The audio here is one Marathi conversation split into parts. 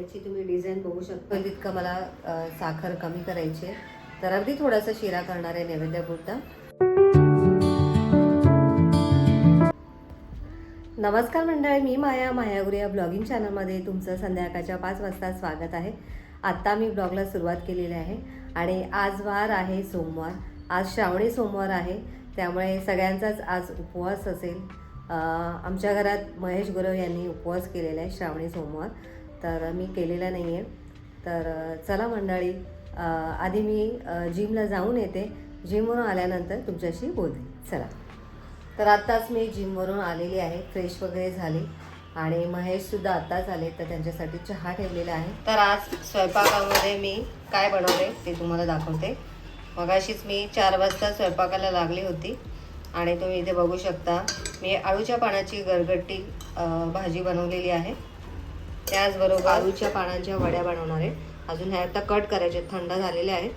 याची तुम्ही डिझाईन बघू शकता तितकं मला साखर कमी करायची आहे. तर अगदी थोडासा शिरा करणार आहे नैवेद्यापुरता. नमस्कार मंडळी मी माया मायागुरी या ब्लॉगिंग चॅनलमध्ये तुमचं संध्याकाळच्या पाच वाजता स्वागत आहे. आत्ता मी ब्लॉगला सुरुवात केलेली आहे आणि आज वार आहे सोमवार. आज श्रावणी सोमवार आहे त्यामुळे सगळ्यांचाच आज उपवास असेल. आमच्या घरात महेश गुरव यांनी उपवास केलेला आहे श्रावणी सोमवार. तर मी केलेला नाही आहे तर चला मंडळी आधी मी जिमला जाऊन येते. जिमवरून आल्यानंतर तुमच्याशी बोलते. चला. तर आत्ताच मी जिमवरून आलेली आहे. फ्रेश वगैरे झाली. आणि महेशसुद्धा आत्ताच आले तर त्यांच्यासाठी चहा ठेवलेला आहे. तर आज स्वयंपाकामध्ये मी काय बनवले ते तुम्हाला दाखवते. मगाशीच मी चार वाजता स्वयंपाकाला लागली होती. आणि तुम्ही इथे बघू शकता मी आळूच्या पानाची गरगट्टी भाजी बनवलेली आहे. त्याचबरोबर आळूच्या पानांच्या वड्या बनवणार आहे. अजून ह्या आता कट करायचे थंड झालेले आहेत.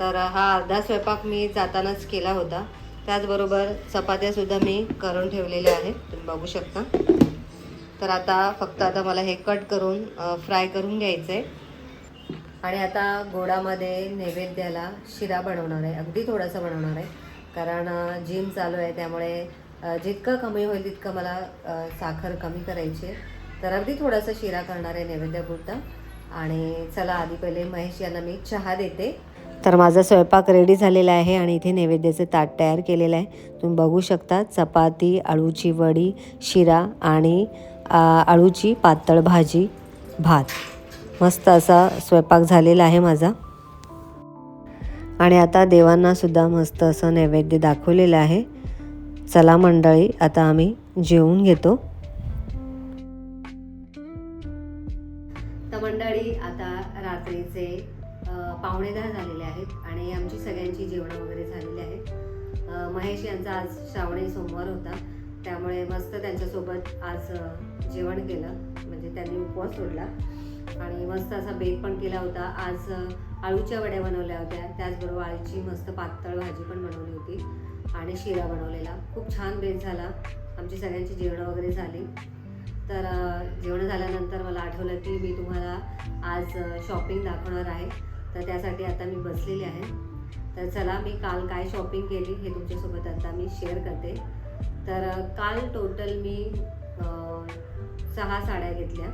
तर हा अर्धा स्वयंपाक मी जातानाच केला होता. त्याचबरोबर चपात्यासुद्धा मी करून ठेवलेल्या आहेत तुम्ही बघू शकता. तर आता फक्त आता मला हे कट करून फ्राय करून घ्यायचं आहे आणि आता गोडामध्ये नैवेद्याला शिरा बनवणार आहे. अगदी थोडासा बनवणार आहे. कारण जिम चालू आहे त्यामुळे जितकं कमी होईल तितकं मला साखर कमी करायची आहे. तर अगदी थोडासा शिरा करणार आहे नैवेद्यापुरता आणि चला आधी पहिले महेश यांना मी चहा देते. तर माझा स्वयंपाक रेडी झालेला आहे आणि इथे नैवेद्याचे ताट तयार केलेलं आहे. तुम्ही बघू शकता चपाती अळूची वडी शिरा आणि अळूची पातळ भाजी भात. मस्त असा स्वयंपाक झालेला आहे माझा. आणि आता देवांनासुद्धा मस्त असं नैवेद्य दाखवलेलं आहे. चला मंडळी आता आम्ही जेवून घेतो. रात्रीचे पाहुणेदार पावणे दहा झालेले आहेत आणि आमची सगळ्यांची जेवणं वगैरे झालेली आहेत महेश यांचा आज श्रावणी सोमवार होता. त्यामुळे मस्त त्यांच्यासोबत आज जेवण केलं. म्हणजे त्यांनी उपवास सोडला. आणि मस्त असा बेक पण केला होता. आज आळूच्या वड्या बनवल्या होत्या. त्याचबरोबर आळूची मस्त पातळ भाजी पण बनवली होती. आणि शिरा बनवलेला. खूप छान बेक झाला. आमची सगळ्यांची जेवणं वगैरे झाली. तर जेवण झाल्यानंतर मला आठवलं की मी तुम्हाला आज शॉपिंग दाखवणार आहे. तर त्यासाठी आता मी बसलेली आहे. तर चला मी काल काय शॉपिंग केली हे तुमच्यासोबत आता मी शेअर करते. तर काल टोटल मी सहा साड्या घेतल्या.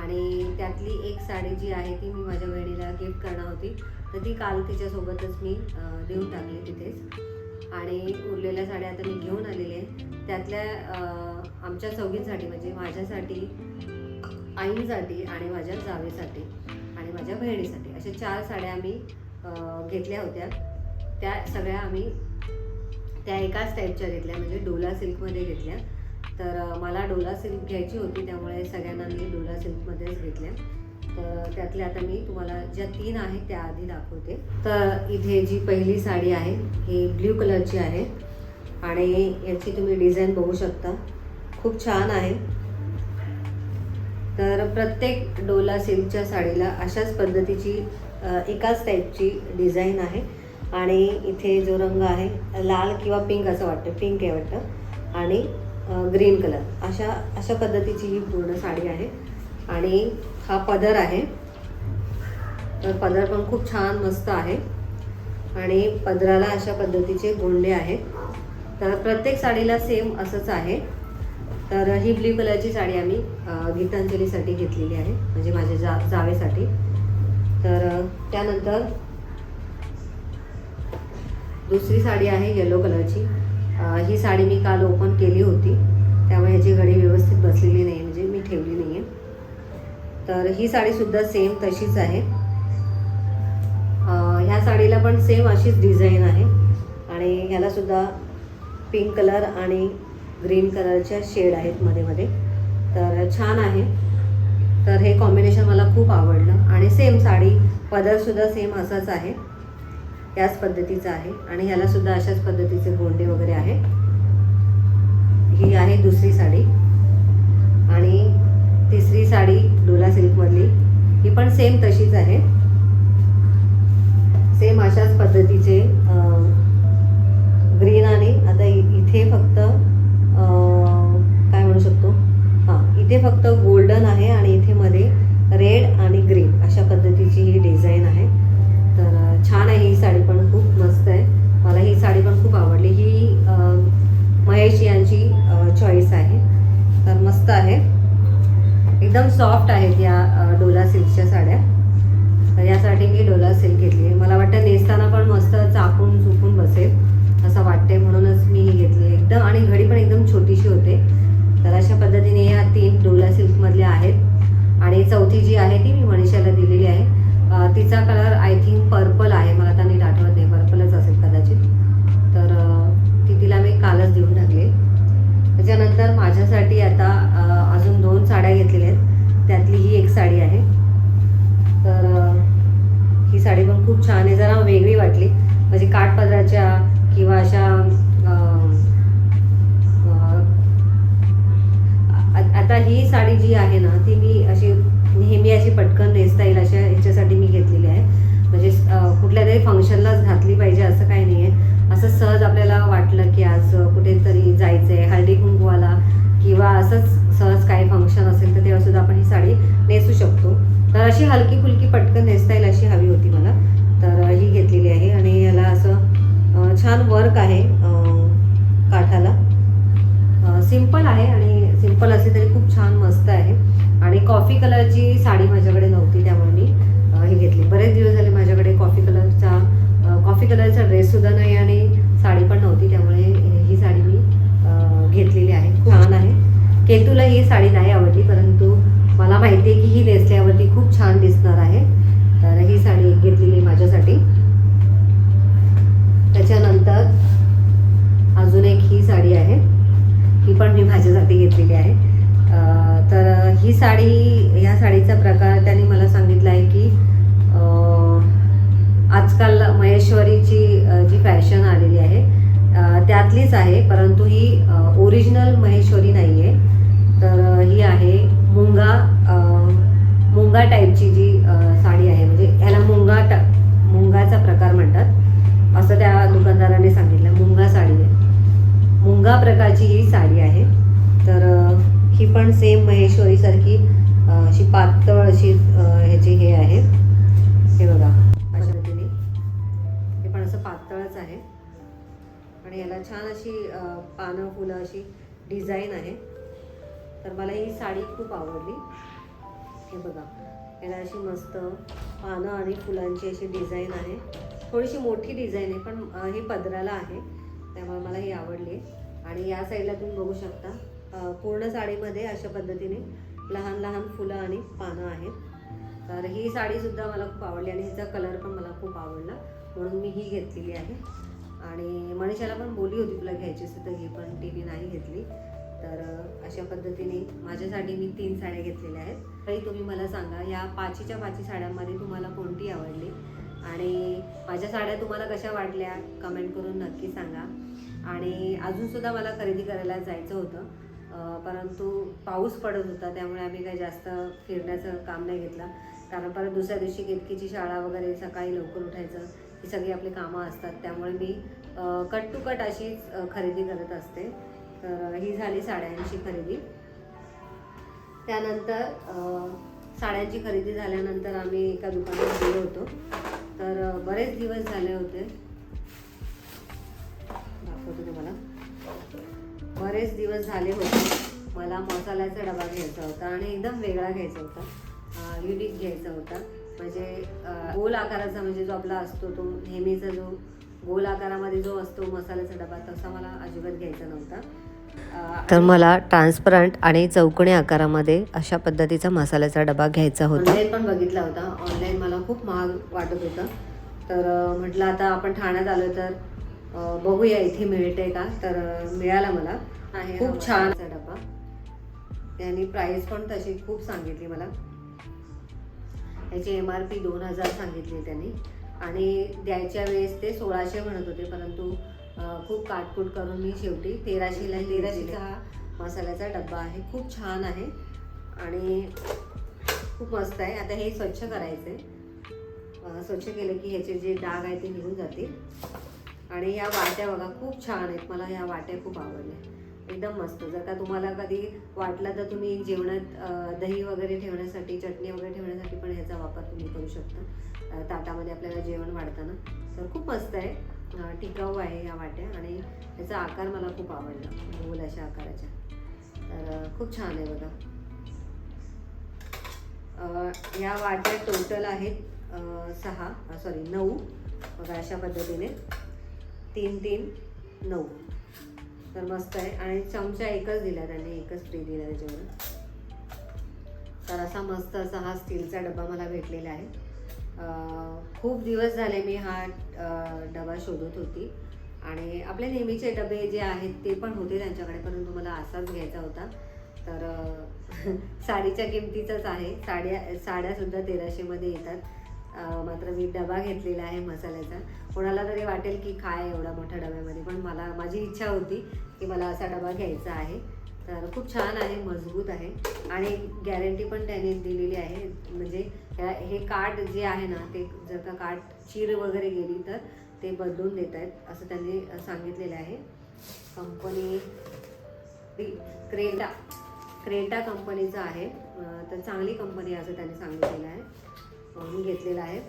आणि त्यातली एक साडी जी आहे ती मी माझ्या बहिणीला गिफ्ट करणार होती. तर ती काल तिच्यासोबतच मी देऊन टाकली तिथेच. आणि उरलेल्या साड्या आता मी घेऊन आलेले आहे. त्यातल्या आमच्या चौघींसाठी म्हणजे माझ्यासाठी आईंसाठी आणि माझ्या जावेसाठी आणि माझ्या बहिणीसाठी अशा चार साड्या आम्ही घेतल्या होत्या. त्या सगळ्या आम्ही त्या एकाच टाईपच्या घेतल्या म्हणजे डोला सिल्कमध्ये घेतल्या. तर मला डोला सिल्क घ्यायची होती त्यामुळे सगळ्यांना मी डोला सिल्कमध्येच घेतल्या. तर त्यातल्या आता मी तुम्हाला ज्या तीन आहेत त्या आधी दाखवते. तर इथे जी पहिली साडी आहे ही ब्ल्यू कलरची आहे. आणि याची तुम्ही डिझाईन बघू शकता. खूप छान आहे. तर प्रत्येक डोला सिल्कच्या साडीला अशाच पद्धतीची एकाच टाईपची डिझाईन आहे. आणि इथे जो रंग आहे लाल किंवा पिंक असं वाटतं. पिंक आहे वाटतं. आणि ग्रीन कलर अशा अशा पद्धतीची ही पूर्ण साडी आहे. आणि हा पदर आहे. तर पदर पण खूप छान मस्त आहे. आणि पदराला अशा पद्धतीचे गोंडे आहेत. तर प्रत्येक साडीला सेम असंच आहे. तर ही ब्ल्यू कलरची साडी आम्ही गीतांजलीसाठी घेतलेली आहे म्हणजे माझ्या जा जावेसाठी. तर त्यानंतर दुसरी साडी आहे येलो कलरची. ही साडी मी काल ओपन केली होती. त्यामुळे ह्याची घडी व्यवस्थित बसलेली नाही म्हणजे मी ठेवली नाही आहे तर ही साडीसुद्धा सेम तशीच आहे. ह्या साडीला पण सेम अशीच डिझाईन आहे. आणि ह्यालासुद्धा पिंक कलर आणि ग्रीन कलरच्या शेड आहेत मध्ये मध्ये. तर छान आहे. तर हे कॉम्बिनेशन मला खूप आवडलं. आणि सेम साडी पदरसुद्धा सेम असाच आहे. याच पद्धतीचा आहे. आणि ह्यालासुद्धा अशाच पद्धतीचे गोंडे वगैरे आहे. ही आहे दुसरी साडी. आणि तिसरी साडी डोला सिल्कमधली ही पण सेम तशीच आहे. सेम अशाच पद्धतीचे ग्रीन आणि आता इ- इथे फक्त काय म्हणू शकतो? हां इथे फक्त गोल्डन आहे आणि इथे मध्ये रेड आणि ग्रीन अशा पद्धतीची ही डिझाईन आहे. तर छान आहे ही साडी पण खूप मस्त आहे. मला ही साडी पण खूप आवडली. ही महेश यांची चॉईस आहे. तर मस्त आहे. एकदम सॉफ्ट आहेत या डोला सिल्कच्या साड्या. तर यासाठी मी डोला सिल्क घेतली आहे. मला वाटतं नेसताना पण मस्त चाकून चुकून बसेल असं वाटते म्हणूनच मी ही घेतली एकदम आणि घडी मधल्या आहेत. आणि चौथी जी आहे ती मी मनीषाला दिलेली आहे. तिचा कलर आय थिंक पर्पल आहे. मला आता नीट आठवत नाही. पर्पलच असेल कदाचित. तर ती तिला मी कालच देऊन टाकली. त्याच्यानंतर माझ्यासाठी आता अजून दोन साड्या घेतलेल्या आहेत. त्यातली ही एक साडी आहे. तर ही साडी पण खूप छान आहे. जरा वेगळी वाटली. म्हणजे काठपदराच्या किंवा अशा आता ही साडी जी आहे ना ती मी अशी नेहमी अशी पटकन नेसता येईल अशा ह्याच्यासाठी मी घेतलेली आहे. म्हणजे कुठल्या तरी फंक्शनलाच घातली पाहिजे असं काही नाही आहे असं सहज आपल्याला वाटलं की आज कुठेतरी जायचं आहे हळदी कुंकवाला किंवा असंच सहज काही फंक्शन असेल तर तेव्हासुद्धा आपण ही साडी नेसू शकतो. तर अशी हलकी फुलकी पटकन नेसता येईल अशी हवी होती मला. तर ही घेतलेली आहे आणि याला असं छान वर्क आहे काठाला. सिंपल आहे आणि सिंपल असली तरी खूप छान मस्त आहे. आणि कॉफी कलरची साडी माझ्याकडे नव्हती त्यामुळे मी हे घेतली. बरेच दिवस झाले माझ्याकडे कॉफी कलरचा कॉफी कलरचा ड्रेससुद्धा नाही आणि साडी पण नव्हती त्यामुळे ही साडी मी घेतलेली आहे. खूप छान आहे. केतूला ही साडी नाही आवडली परंतु मला माहिती आहे की ही नेसल्यावरती खूप छान दिसणार आहे. तर ही साडी घेतलेली माझ्यासाठी. त्याच्यानंतर अजून एक ही साडी आहे. ही पण मी माझ्यासाठी घेतलेली आहे. तर ही साडी ह्या साडीचा प्रकार त्यांनी मला सांगितला आहे की आजकाल महेश्वरीची जी फॅशन आलेली आहे त्यातलीच आहे परंतु ही ओरिजिनल महेश्वरी नाही आहे तर ही आहे मुंगा मुंगा टाईपची जी साडी आहे म्हणजे ह्याला मुंगा टा मुंगाचा प्रकार म्हणतात. असं त्या दुकानदाराने सांगितलं. मुंगा प्रकारची ही साडी आहे. तर ही पण सेम महेश्वरीसारखी अशी पातळ अशी ह्याची हे आहे. हे बघा अशा पद्धतीने. हे पण असं पातळच आहे. आणि याला छान अशी पानं फुलं अशी डिझाईन आहे. तर मला ही साडी खूप आवडली. हे बघा याला अशी मस्त पानं आणि फुलांची अशी डिझाईन आहे. थोडीशी मोठी डिझाईन आहे पण हे पदराला आहे. त्यामुळे मला ही आवडली. आणि या साईडला तुम्ही बघू शकता पूर्ण साडीमध्ये अशा पद्धतीने लहान लहान फुलं आणि पानं आहेत. तर ही साडीसुद्धा मला खूप आवडली आणि हिचा कलर पण मला खूप आवडला म्हणून मी ही घेतलेली आहे. आणि मनीषाला पण बोली होती तुला घ्यायची असेल तर ही पण तिने नाही घेतली. तर अशा पद्धतीने माझ्यासाठी मी तीन साड्या घेतलेल्या आहेत. तरी तुम्ही मला सांगा या पाचीच्या पाची साड्यांमध्ये तुम्हाला कोणती आवडली? आणि माझ्या साड्या तुम्हाला कशा वाटल्या? कमेंट करून नक्की सांगा. आणि अजूनसुद्धा मला खरेदी करायला जायचं होतं. परंतु पाऊस पडत होता त्यामुळे आम्ही काही जास्त फिरण्याचं काम नाही घेतलं. कारण परत दुसऱ्या दिवशी केतकीची शाळा वगैरे सकाळी लवकर उठायचं ही सगळी आपली कामं असतात. त्यामुळे मी कट टू कट अशीच खरेदी करत असते. तर ही झाली साड्यांची खरेदी. त्यानंतर साड्यांची खरेदी झाल्यानंतर आम्ही एका दुकानात गेलो होतो. तर बरेच दिवस झाले होते. दाखवते तुम्हाला. बरेच दिवस झाले होते. मला मसाल्याचा डबा घ्यायचा होता आणि एकदम वेगळा घ्यायचा होता. युनिक घ्यायचा होता. म्हणजे गोल आकाराचा म्हणजे जो आपला असतो तो नेहमीचा जो गोल आकारामध्ये जो असतो मसाल्याचा डबा तसा मला अजिबात घ्यायचा नव्हता. तर मला ट्रान्सपरंट आणि चौकोनी आकारामध्ये अशा पद्धतीचा मसाल्याचा डबा घ्यायचा होता. ऑनलाईन पण बघितला होता. ऑनलाईन मला खूप महाग वाटत होता. तर म्हटलं आता आपण ठाण्यात आलो तर बघूया इथे मिळते का? तर मिळाला मला. आहे खूप छान. डबा. त्यांनी प्राइस पण तशी खूप सांगितली मला. याची एम आर पी दोन हजार सांगितली त्यांनी. आणि द्यायच्या वेळेस ते सोळाशे म्हणत होते परंतु खूप काटकूट करून मी शेवटी तेराशेला तेराशेचा हा मसाल्याचा डब्बा आहे. खूप छान आहे. आणि खूप मस्त आहे. आता हे स्वच्छ करायचं आहे स्वच्छ केलं की ह्याचे जे डाग आहे ते निघून जातील. आणि या वाट्या बघा खूप छान आहेत. मला या वाट्या खूप आवडल्या. एकदम मस्त. जर का तुम्हाला कधी वाटलं तर तुम्ही जेवणात दही वगैरे ठेवण्यासाठी चटणी वगैरे ठेवण्यासाठी पण ह्याचा वापर तुम्ही करू शकता. ताटामध्ये आपल्याला जेवण वाढताना. तर खूप मस्त आहे. टिकाऊ आहे या वाट्या आणि ह्याचा आकार मला खूप आवडला. गोल अशा आकाराच्या. तर खूप छान आहे बघा. या वाट्या टोटल आहेत सहा सॉरी नऊ. बघा अशा पद्धतीने. तीन तीन नऊ. तर मस्त आहे. आणि चमचा एकच दिला त्याने एकच फ्री दिला त्याच्यावर तर असा मस्त असा हा स्टीलचा डबा मला भेटलेला आहे. खूप दिवस झाले मी हा डबा शोधत होती. आणि आपले नेहमीचे डबे जे आहेत ते पण होते त्यांच्याकडे परंतु मला असाच घ्यायचा होता. तर साडीच्या किमतीचाच आहे. साड्या साड्यासुद्धा तेराशेमध्ये येतात. मात्र मी डबा घेतलेला आहे मसाल्याचा. कोणाला तरी वाटेल की काय एवढा मोठ्या डब्यामध्ये पण मला माझी इच्छा होती की मला असा डबा घ्यायचा आहे. तर खूप छान आहे मजबूत आहे. आणि गॅरंटी पण त्याने दिलेली आहे. म्हणजे ह्या- हे कार्ड जे आहे ना ते जर का कार्ड चीर वगैरे गेली तर ते बदलून देत आहेत असं त्यांनी सांगितलेलं आहे. कंपनी क्रेटा क्रेटा कंपनीचं आहे. तर चांगली कंपनी असं त्यांनी सांगितलेलं आहे. मी घेतलेला आहे.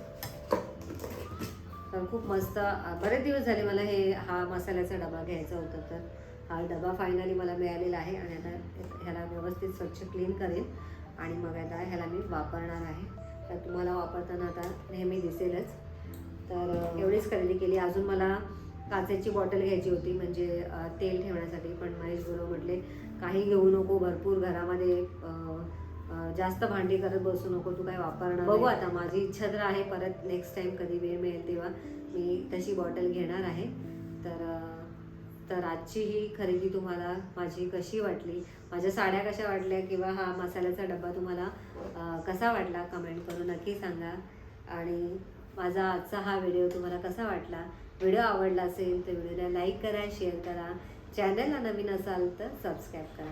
तर खूप मस्त बरेच दिवस झाले मला हे हा मसाल्याचा डबा घ्यायचा होता तर हा डबा फायनली मला मिळालेला आहे आणि आता ह्याला व्यवस्थित स्वच्छ क्लीन करेन आणि मग आता ह्याला मी वापरणार आहे. तर तुम्हाला वापरताना आता नेहमी दिसेलच. तर एवढीच खरेदी केली. अजून मला काचेची बॉटल घ्यायची होती म्हणजे तेल ठेवण्यासाठी पण महेश गुरु म्हटले काही घेऊ नको भरपूर घरामध्ये जास्त भांडी करत बसू नको तू काय वापरणार बघू आता माझी इच्छा तर आहे परत नेक्स्ट टाइम कधी वेळ मिळेल तेव्हा मी तशी बॉटल घेणार आहे. तर तर आजची ही खरेदी तुम्हाला माझी कशी वाटली? माझ्या साड्या कशा वाटल्या किंवा हा मसाल्याचा डब्बा तुम्हाला कसा वाटला? कमेंट करून नक्की सांगा. आणि माझा आजचा हा व्हिडिओ तुम्हाला कसा वाटला? व्हिडिओ आवडला असेल तर व्हिडिओला लाईक करा शेअर करा. चॅनलला नवीन असाल तर सबस्क्राईब करा.